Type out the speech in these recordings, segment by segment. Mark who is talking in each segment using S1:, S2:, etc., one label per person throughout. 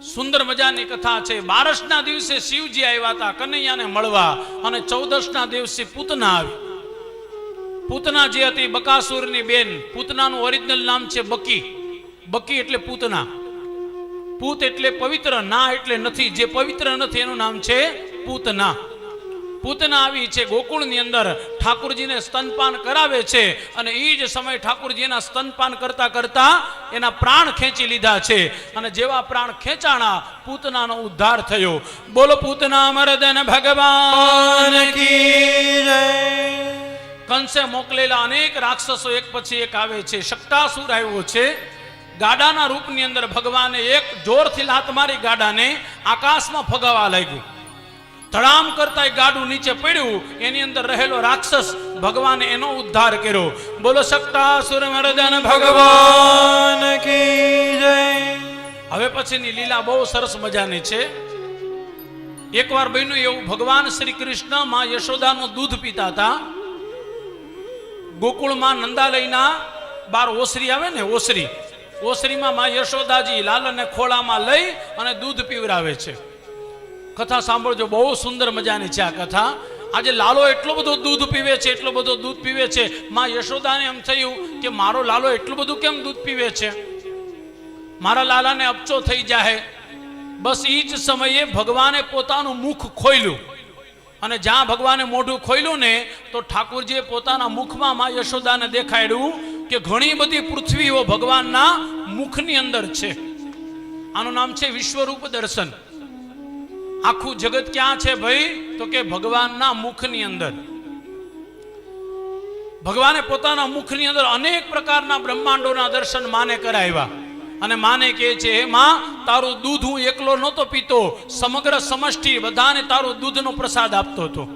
S1: સુંદર મજાની કથા છે. બારસના દિવસે શિવજી આવ્યા હતા કનૈયાને મળવા અને ચૌદસના દિવસે પૂતના આવી. પૂતના જે હતી બકાસુરની બેન, પૂતનાનું ઓરિજિનલ નામ છે બકી. બકી એટલે પૂતના. પૂત એટલે પવિત્ર, ના એટલે નથી. જે પવિત્ર નથી એનું નામ છે પૂતના. પૂતના આવી છે ગોકુળની અંદર. ઠાકુરજીને સ્તનપાન કરાવે છે અને એ જ સમય ઠાકુરજીના સ્તનપાન કરતા કરતા એના પ્રાણ ખેંચી લીધા છે. અને જેવા પ્રાણ ખેંચાણા પૂતનાનો ઉદ્ધાર થયો. બોલો પૂતના મરદન ભગવાન કંસે મોકલેલા અનેક રાક્ષસો એક પછી એક આવે છે. શક્તાસુર આવ્યો છે. ગાડાના રૂપની અંદર ભગવાને એક જોરથી લાત મારી ગાડાને આકાશમાં ફગાવા લાગ્યું. ધડામ કરતા એ ગાડું નીચે પડ્યું, એની અંદર રહેલો રાક્ષસ ભગવાને એનો ઉદ્ધાર કર્યો. બોલો શક્તાસુર મર્દન ભગવાન
S2: કી જય.
S1: હવે પછીની લીલા બહુ સરસ મજાની છે. એકવાર બન્યું એવું, ભગવાન શ્રી કૃષ્ણમાં યશોદાનું દૂધ પીતા હતા. ગોકુળમાં નંદાલયના બાર ઓસરી આવે ને, ઓસરી. ઓસરીમાં માં યશોદાજી લાલને ખોળામાં લઈ અને દૂધ પીવરાવે છે. કથા સાંભળજો, બહુ સુંદર મજાની છે આ કથા. આજે લાલો એટલો બધો દૂધ પીવે છે, એટલો બધો દૂધ પીવે છે. માં યશોદાને એમ થયું કે મારો લાલો એટલું બધું કેમ દૂધ પીવે છે? મારા લાલાને અપચો થઈ જાય બસ એ જ સમયે ભગવાને પોતાનું મુખ ખોલ્યું અને જ્યાં ભગવાને મોઢું ખોલ્યું ને, તો ઠાકોરજીએ પોતાના મુખમાં માં યશોદાને દેખાડ્યું કે ઘણી બધી પૃથ્વીઓ ભગવાનના મુખની અંદર છે. આનું નામ છે વિશ્વરૂપ દર્શન. આખું જગત ક્યાં છે ભાઈ? તો કે ભગવાનના મુખની અંદર. ભગવાને પોતાના મુખની અંદર અનેક પ્રકારના બ્રહ્માંડોના દર્શન માને કરાવ્યા. અને માને કહે છે, "હે માં, તારું દૂધ હું એકલો નહોતો પીતો. સમગ્ર સમષ્ટિ બધાને તારું દૂધનો પ્રસાદ આપતો હતો.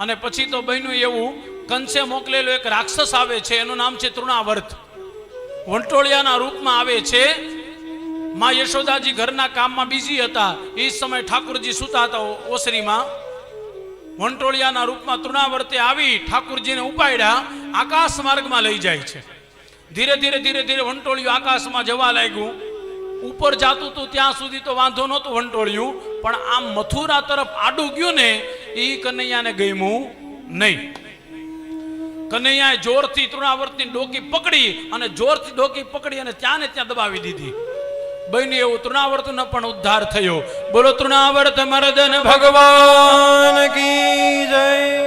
S1: અને પછી તો બન્યું એવું, કંસે મોકલેલો એક રાક્ષસ આવે છે, એનું નામ છે તૃણાવર્ત. વંટોળિયાના રૂપમાં આવે છે માં યશોદાજી ઘરના કામમાં બિઝી હતા. એ સમય ઠાકુરજી સુતા હતા ઓસરીમાં. વંટોળિયાના રૂપમાં તૃણાવર્તે આવી ઠાકુરજીને ઉપાડ્યા, આકાશ માર્ગમાં લઈ જાય છે. ધીરે ધીરે ધીરે ધીરે વંટોળિયું આકાશમાં જવા લાગ્યું. ઉપર જાતું હતું ત્યાં સુધી તો વાંધો નહોતું વંટોળિયું, પણ આમ મથુરા તરફ આડું ગયું ને એ કનૈયાને ગમ્યું નહીં. કનૈયાએ જોરથી તૃણાવર્તની ડોકી પકડી અને જોરથી ડોકી પકડી અને ત્યાં ને ત્યાં દબાવી દીધી. બન્યું તૃણાવર્તનો પણ ઉદ્ધાર થયો. બોલો તૃણાવર્ત મરદન
S2: ભગવાન કી જય.